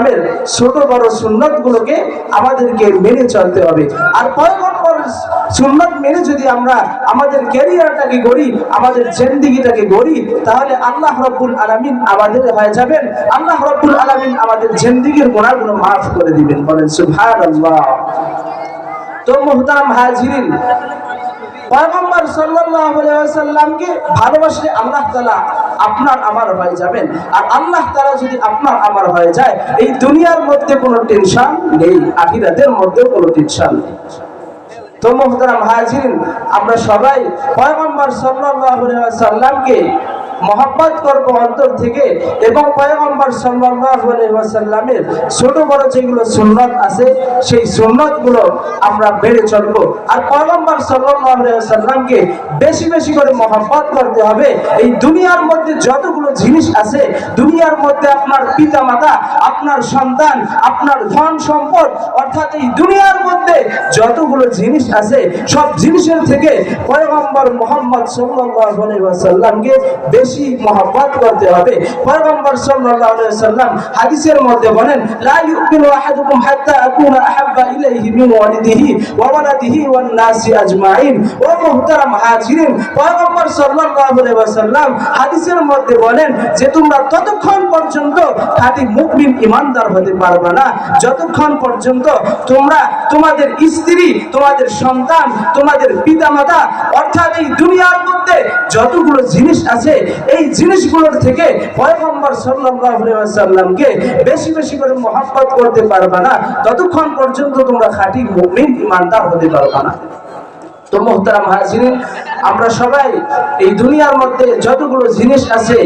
ইসলামের ছোট বড় সুন্নত গুলোকে আমাদেরকে মেনে চলতে হবে। আর পয়গম্বর সুন্নত মেনে যদি আমরা আমাদের ক্যারিয়ারটাকে গড়ি, আমাদের জেন্দিগিটাকে গড়ি, তাহলে আল্লাহ রব্বুল আলামিন আমাদের হয়ে যাবেন। আল্লাহ রব্বুল আলামিন আমাদের জেন্দিগির গুণাগুলো মাফ করে দিবেন। বলেন, সুবহানাল্লাহ। তো মুহতারাম হাজিরিন পয়গম্বর ওয়াসাল্লামকে ভালোবাসলে আল্লাহ তাআলা আপনার আমার হয়ে যাবেন। আর আল্লাহ তাআলা যদি আপনার আমার হয়ে যায়, এই দুনিয়ার মধ্যে কোনো টেনশন নেই, আখিরাতের মধ্যে কোনো টেনশন নেই। তো মোহতারাম হাজিরিন, আমরা সবাই পয়গম্বর সাল্লাল্লাহু আলাইহি ওয়াসাল্লামকে মহব্বত করব অন্তর থেকে এবং পয়গম্বর ওয়াসাল্লামের ছোট বড় যেগুলো সুন্নাত আছে, সেই সুন্নাতগুলো আমরা বেড়ে চলব। আর পয়গম্বর ওয়াসাল্লামকে বেশি বেশি করে মহব্বত করতে হবে। এই দুনিয়ার মধ্যে যতগুলো জিনিস আছে, দুনিয়ার মধ্যে আপনার পিতামাতা, আপনার সন্তান, আপনার ধন সম্পদ, অর্থাৎ এই দুনিয়ার মধ্যে যতগুলো জিনিস আছে, সব জিনিসের থেকে পয়গম্বর মোহাম্মদ সাল্লাল্লাহু আলাইহি বেশি মহব্বত করতে হবে। পয়গম্বর সাল্লাল্লাহু আলাইহি ওয়াসাল্লাম হাদিসের মধ্যে বলেন, লা আহাদুকুম হাত্তা আকুনা আহাব্বা ইলাইহি মিন ওয়ালিদিহি ওয়া ওয়ালাদিহি ওয়ান নাসি আজমাইন ও মুহতারাম হাজিরিন। পয়গম্বর সাল্লাল্লাহু আলাইহি হাদিসের মধ্যে বলেন যে, তোমরা ততক্ষণ পর্যন্ত খাঁটি মুমিন ইমানদার হতে পারবে না। যতক্ষণ পর্যন্ত তোমরা তোমাদের স্ত্রী, তোমাদের সন্তান, তোমাদের পিতামাতা, অর্থাৎ এই দুনিয়ার মধ্যে যতগুলো জিনিস আছে, এই জিনিসগুলোর থেকে পয়গম্বর সাল্লামকে বেশি বেশি করে মহাব্বত করতে পারবে না। ততক্ষণ পর্যন্ত তোমরা খাঁটি মুমিন ইমানদার হতে পারবে না। তো মোহতারাম হাসিন আমরা সবাই এই দুনিয়ার মধ্যে যতগুলো জিনিস আছে